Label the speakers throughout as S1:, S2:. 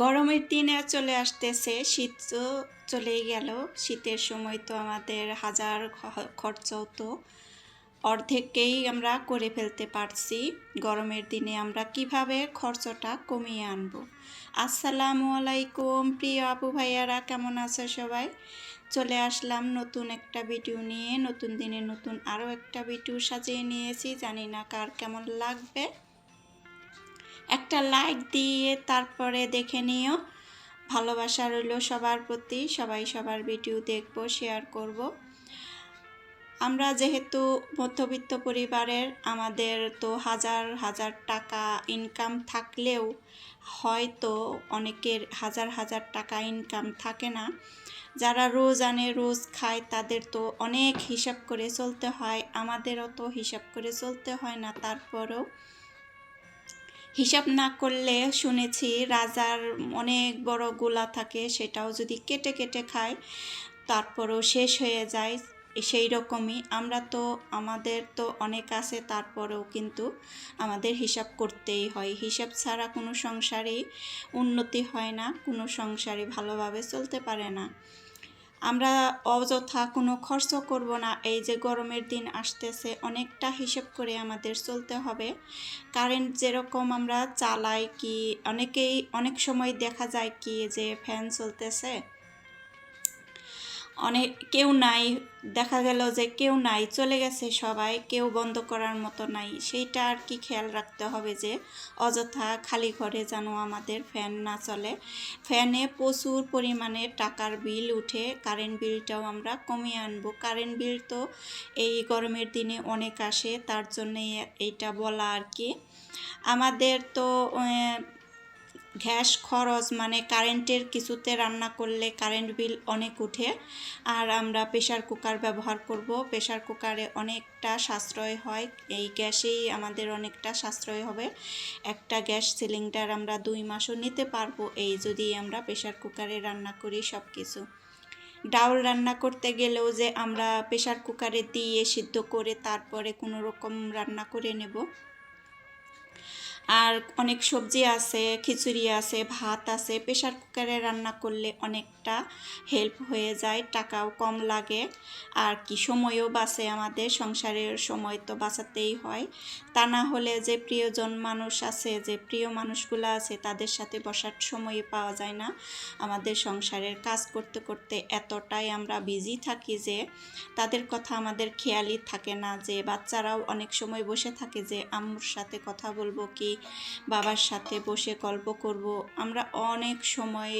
S1: গরমের দিনে চলে আসতেছে, শীত তো চলেই গেল। শীতের সময় তো আমাদের হাজার খরচাও তো অর্ধেককেই আমরা করে ফেলতে পারছি। গরমের দিনে আমরা কীভাবে খরচটা কমিয়ে আনব? আসসালামু আলাইকুম, প্রিয় আপু ভাইয়ারা, কেমন আছে সবাই? চলে আসলাম নতুন একটা ভিডিও নিয়ে। নতুন দিনে নতুন আরও একটা ভিডিও সাজিয়ে নিয়েছি। জানি না কার কেমন লাগবে। একটা লাইক দিয়ে তারপরে দেখে নিও। ভালোবাসা রইল সবার প্রতি, সবাই সবার ভিডিও দেখব শেয়ার করব। আমরা যেহেতু মধ্যবিত্ত পরিবারের, আমাদের তো হাজার হাজার টাকা ইনকাম থাকলেও হয়তো অনেকের হাজার হাজার টাকা ইনকাম থাকে না। যারা রোজ আনে, রোজ খায়, তাদের তো অনেক হিসাব করে চলতে হয়, আমাদেরও তো হিসাব করে চলতে হয় না, তারপরও হিসাব না করলে শুনেছি রাজার অনেক বড় গোলা থাকে, সেটাও যদি কেটে কেটে খায়, তারপরও শেষ হয়ে যায় সেই রকমই। আমরা তো, আমাদের তো অনেক আছে, তারপরেও কিন্তু আমাদের হিসাব করতেই হয়। হিসাব ছাড়া কোনো সংসারেই উন্নতি হয় না, কোনো সংসারই ভালোভাবে চলতে পারে না। আমরা অযথা কোনো খরচ করব না। এই যে গরমের দিন আসতেছে, অনেকটা হিসেব করে আমাদের চলতে হবে। কারেন্ট যেরকম আমরা চালাই কি, অনেকেই অনেক সময় দেখা যায় কি যে ফ্যান চলতেছে। অনেক কেউ নাই, দেখা গেল যে কেউ নাই, চলে গেছে সবাই, কেউ বন্ধ করার মতো নাই। সেইটা আর কি খেয়াল রাখতে হবে যে, অযথা খালি ঘরে যেন আমাদের ফ্যান না চলে। ফ্যানে প্রচুর পরিমাণে টাকার বিল উঠে, কারেন্ট বিলটাও আমরা কমিয়ে আনব। কারেন্ট বিল তো এই গরমের দিনে অনেক আসে, তার জন্যে এইটা বলা আর কি। আমাদের তো গ্যাস খরচ মানে কারেন্টের কিছুতে রান্না করলে কারেন্ট বিল অনেক উঠে। আর আমরা প্রেশার কুকার ব্যবহার করব। প্রেশার কুকারে অনেকটা সাশ্রয় হয়। এই গ্যাসেই আমাদের অনেকটা সাশ্রয় হবে। একটা গ্যাস সিলিন্ডার আমরা দুই মাসও নিতে পারব। এই যদি আমরা প্রেশার কুকারে রান্না করি সব কিছু ডাউল রান্না করতে গেলেও যে আমরা প্রেশার কুকারে দিয়ে সিদ্ধ করে তারপরে কোনো রকম রান্না করে নেব। আর অনেক সবজি আছে, খিচুড়ি আছে, ভাত আছে। প্রেশার কুকারে রান্না করলে অনেকটা হেল্প হয়ে যায়, টাকাও কম লাগে। আর কি সময়ও বাঁচে আমাদের, সংসারের সময় তো বাঁচাতেই হয়। তা না হলে যে প্রিয়জন মানুষ আছে, যে প্রিয় মানুষগুলো আছে, তাদের সাথে বসার সময় পাওয়া যায় না। আমাদের সংসারের কাজ করতে করতে এতটাই আমরা বিজি থাকি যে, তাদের কথা আমাদের খেয়ালই থাকে না যে, বাচ্চারাও অনেক সময় বসে থাকে যে, আম্মুর সাথে কথা বলব কি বাবার সাথে বসে গল্প করব। আমরা অনেক সময়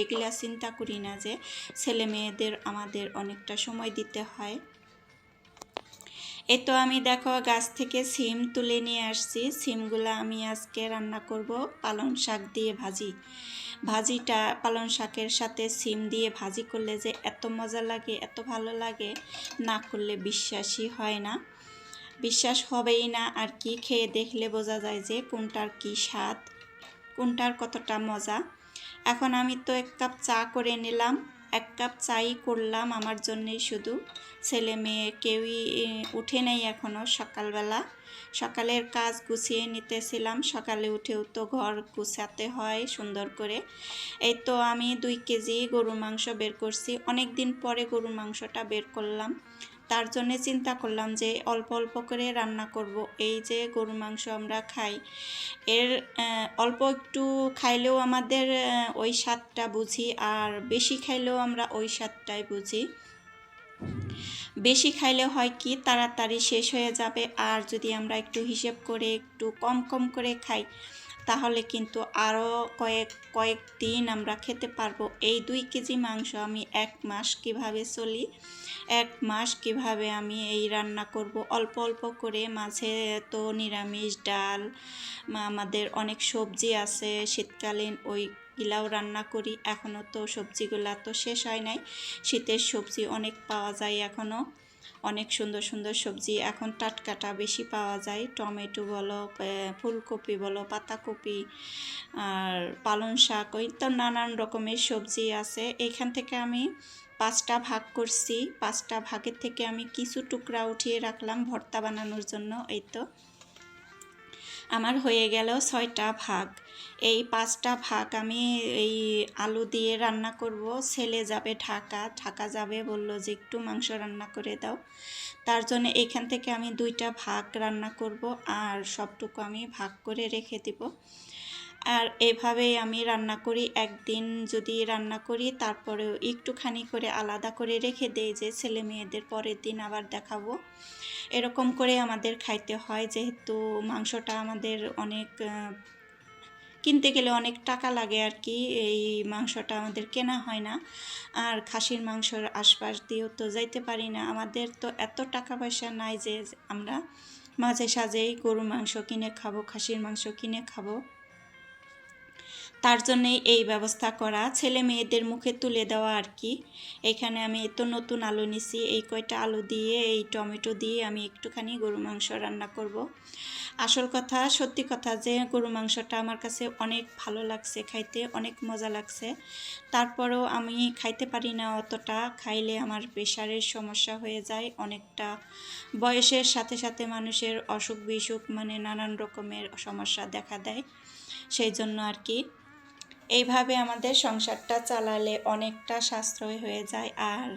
S1: এগুলা চিন্তা করি না যে ছেলে মেয়েদের আমাদের অনেকটা সময় দিতে হয়। এই তো আমি দেখো গাছ থেকে সিম তুলে নিয়ে আসছি। সিমগুলো আমি আজকে রান্না করব পালং শাক দিয়ে ভাজি। ভাজিটা পালং শাকের সাথে সিম দিয়ে ভাজি করলে যে এত মজা লাগে, এত ভালো লাগে, না করলে বিশ্বাসই হয় না। বিশ্বাস হবেই না আর কি খেয়ে দেখলে বোঝা যায় যে কোনটার কি স্বাদ, কোনটার কতটা মজা। এখন আমি তো এক কাপ চা করে নিলাম, এক কাপ চাই করলাম আমার জন্যেই শুধু। ছেলে মেয়ে কেউই উঠে নেই এখনও সকালবেলা। সকালের কাজ গুছিয়ে নিতেছিলাম, সকালে উঠেও তো ঘর গুছাতে হয় সুন্দর করে। এই তো আমি দুই কেজি গরুর মাংস বের করছি। অনেক দিন পরে গরুর মাংসটা বের করলাম। তার জন্য চিন্তা করলাম যে অল্প অল্প করে রান্না করব। এই যে গরুর মাংস আমরা খাই, এর অল্প একটু খাইলেও আমাদের ওই স্বাদটা বুঝি, আর বেশি খাইলেও আমরা ওই স্বাদটাই বুঝি। বেশি খাইলে হয় কি, তাড়াতাড়ি শেষ হয়ে যাবে, আর যদি আমরা একটু হিসেব করে একটু কম কম করে খাই তাহলে কিন্তু আরও কয়েক কয়েক দিন আমরা খেতে পারব। এই দুই কেজি মাংস আমি এক মাস কীভাবে চলি, এক মাস কীভাবে আমি এই রান্না করব? অল্প অল্প করে মাঝে তো নিরামিষ ডাল আমাদের অনেক সবজি আছে, শীতকালীন ওই গিলাও রান্না করি। এখনও তো সবজিগুলা তো শেষ হয় নাই। শীতের সবজি অনেক পাওয়া যায় এখনও অনেক সুন্দর সুন্দর সবজি। এখন টাটকাটা বেশি পাওয়া যায়। টমেটো বলো ফুলকপি বলো, পাতাকপি আর পালং শাক, ওই তো নানান রকমের সবজি আছে। এখান থেকে আমি পাঁচটা ভাগ করছি। পাঁচটা ভাগের থেকে আমি কিছু টুকরা উঠিয়ে রাখলাম ভর্তা বানানোর জন্য, এই তো। আমার হয়ে গেল ছয়টা ভাগ। এই পাঁচটা ভাগ আমি এই আলু দিয়ে রান্না করব। ছেলে যাবে ঢাকা ঢাকা যাবে বলল যে, একটু মাংস রান্না করে দাও। তার জন্য এখান থেকে আমি দুইটা ভাগ রান্না করব আর সবটুকু আমি ভাগ করে রেখে দিব। আর এভাবেই আমি রান্না করি। একদিন যদি রান্না করি, তারপরেও একটুখানি করে আলাদা করে রেখে দেই যে, ছেলে মেয়েদের পরের দিন আবার দেখাবো। এরকম করে আমাদের খাইতে হয়, যেহেতু মাংসটা আমাদের অনেক কিনতে গেলে অনেক টাকা লাগে আর কি, এই মাংসটা আমাদের কেনা হয় না। আর খাসির মাংসর আশপাশ দিয়েও তো যাইতে পারি না। আমাদের তো এত টাকা পয়সা নাই যে আমরা মাঝে সাঝেই গরুর মাংস কিনে খাব, খাসির মাংস কিনে খাব। তার জন্যেই এই ব্যবস্থা করা। ছেলে মেয়েদের মুখে তুলে দেওয়া আর কি। এখানে আমি তো নতুন আলু নিছি, এই কয়টা আলু দিয়ে, এই টমেটো দিয়ে আমি একটুখানি গরু মাংস রান্না করব। আসল কথা, সত্যি কথা যে গরু মাংসটা আমার কাছে অনেক ভালো লাগছে খাইতে, অনেক মজা লাগছে। তারপরেও আমি খাইতে পারি না অতটা, খাইলে আমার প্রেশারের সমস্যা হয়ে যায় অনেকটা। বয়সের সাথে সাথে মানুষের অসুখ বিসুখ মানে নানান রকমের সমস্যা দেখা দেয়, সেই জন্য আর কি। এইভাবে আমাদের সংসারটা চালালে অনেকটা সাশ্রয় হয়ে যায়। আর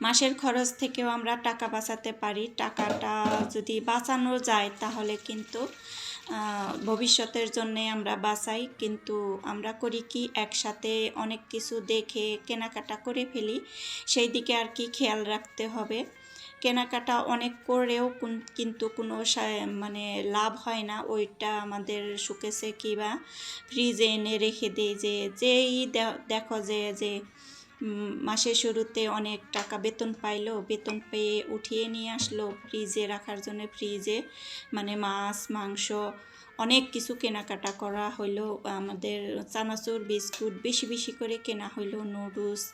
S1: মাসের খরচ থেকেও আমরা টাকা বাঁচাতে পারি। টাকাটা যদি বাঁচানো যায় তাহলে কিন্তু ভবিষ্যতের জন্যে আমরা বাঁচাই। কিন্তু আমরা করি কি, একসাথে অনেক কিছু দেখে কেনাকাটা করে ফেলি। সেই দিকে আর কি খেয়াল রাখতে হবে। কেনাকাটা অনেক করেও কোন- কিন্তু কোনো মানে লাভ হয় না। ওইটা আমাদের শুকেছে কিবা ফ্রিজে এনে রেখে দেই যে, যেই দেখো যে যে মাসের শুরুতে অনেক টাকা বেতন পাইলো, বেতন পেয়ে উঠিয়ে নিয়ে আসলো ফ্রিজে রাখার জন্য ফ্রিজে। মানে মাছ, মাংস, অনেক কিছু কেনাকাটা করা হইল। আমাদের চানাচুর, বিস্কুট বেশি বেশি করে কেনা হইল, নুডলস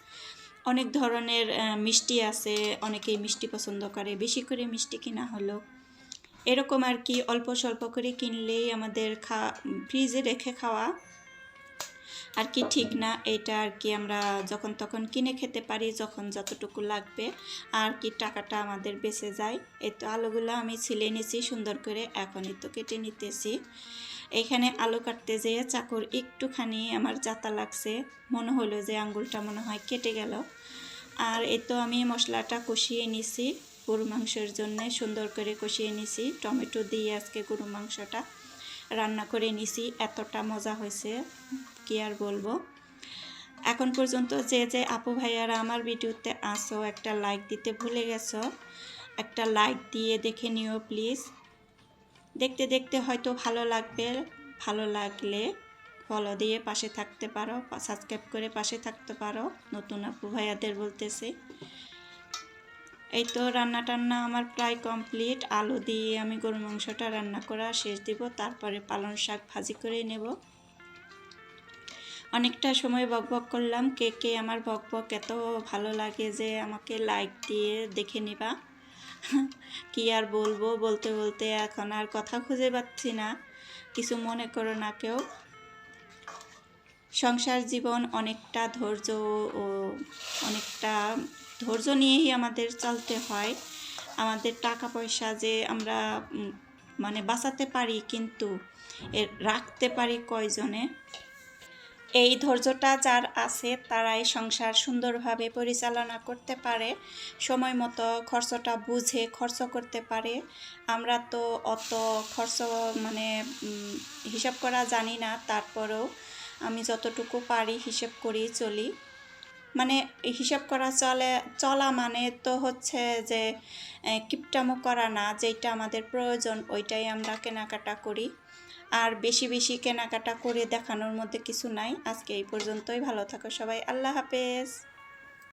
S1: অনেক ধরনের মিষ্টি আছে, অনেকেই মিষ্টি পছন্দ করে, বেশি করে মিষ্টি কেনা হলো। এরকম আর কি, অল্প স্বল্প করে কিনলেই আমাদের খা, ফ্রিজে রেখে খাওয়া আর কি ঠিক না। এটা আর কি আমরা যখন তখন কিনে খেতে পারি, যখন যতটুকু লাগবে আর কি টাকাটা আমাদের বেঁচে যায়। এই তো আলুগুলো আমি ছিলে নিয়েছি সুন্দর করে, এখনই তো কেটে নিতেছি। এখানে আলু কাটতে যেয়ে চাকর একটুখানি আমার জাতা লাগছে। মনে হলো যে আঙ্গুলটা মনে হয় কেটে গেল। আর এই তো আমি মশলাটা কষিয়ে নিছি, গরু মাংসের জন্য সুন্দর করে কষিয়ে নিছি। টমেটো দিয়ে আজকে গরু মাংসটা রান্না করে নিছি, এতটা মজা হয়েছে, কি আর বলব। এখন পর্যন্ত যে যে আপু ভাইয়ারা আমার ভিডিওতে আসো একটা লাইক দিতে ভুলে গেছো, একটা লাইক দিয়ে দেখে নিও প্লিজ দেখতে দেখতে হয়তো ভালো লাগবে, ভালো লাগলে ফলো দিয়ে পাশে থাকতে পারো সাবস্ক্রাইব করে পাশে থাকতে পারো, নতুন আপু ভাইয়াদের বলতেছি। এই তো রান্না টান্না আমার প্রায় কমপ্লিট আলু দিয়ে আমি গরু মাংসটা রান্না করা শেষ দিব, তারপরে পালং শাক ভাজি করে নেব। অনেকটা সময় বক বক করলাম, কে কে আমার বক বক এত ভালো লাগে যে আমাকে লাইক দিয়ে দেখে নিবা। কি আর বলব? বলতে বলতে এখন আর কথা খুঁজে পাচ্ছি না। কিছু মনে করো না কেউ। সংসার জীবন অনেকটা ধৈর্য ও অনেকটা ধৈর্য নিয়েই আমাদের চলতে হয়। আমাদের টাকা পয়সা যে আমরা মানে বাঁচাতে পারি কিন্তু রাখতে পারি কয়জনে? এই ধৈর্যটা যার আছে, তারাই সংসার সুন্দরভাবে পরিচালনা করতে পারে, সময় মতো খরচটা বুঝে খরচ করতে পারে। আমরা তো অত খরচ মানে হিসাব করা জানি না, তারপরেও আমি যতটুকু পারি হিসেব করি, চলি। মানে হিসাব করা চলে, চলা মানে তো হচ্ছে যে কিপটামো করা না যেটা আমাদের প্রয়োজন, ওইটাই আমরা কেনাকাটা করি। আর বেশি বেশি কেনাকাটা করে দেখানোর মধ্যে কিছু নাই। আজকে এই পর্যন্তই। ভালো থাকো সবাই। আল্লাহ হাফেজ।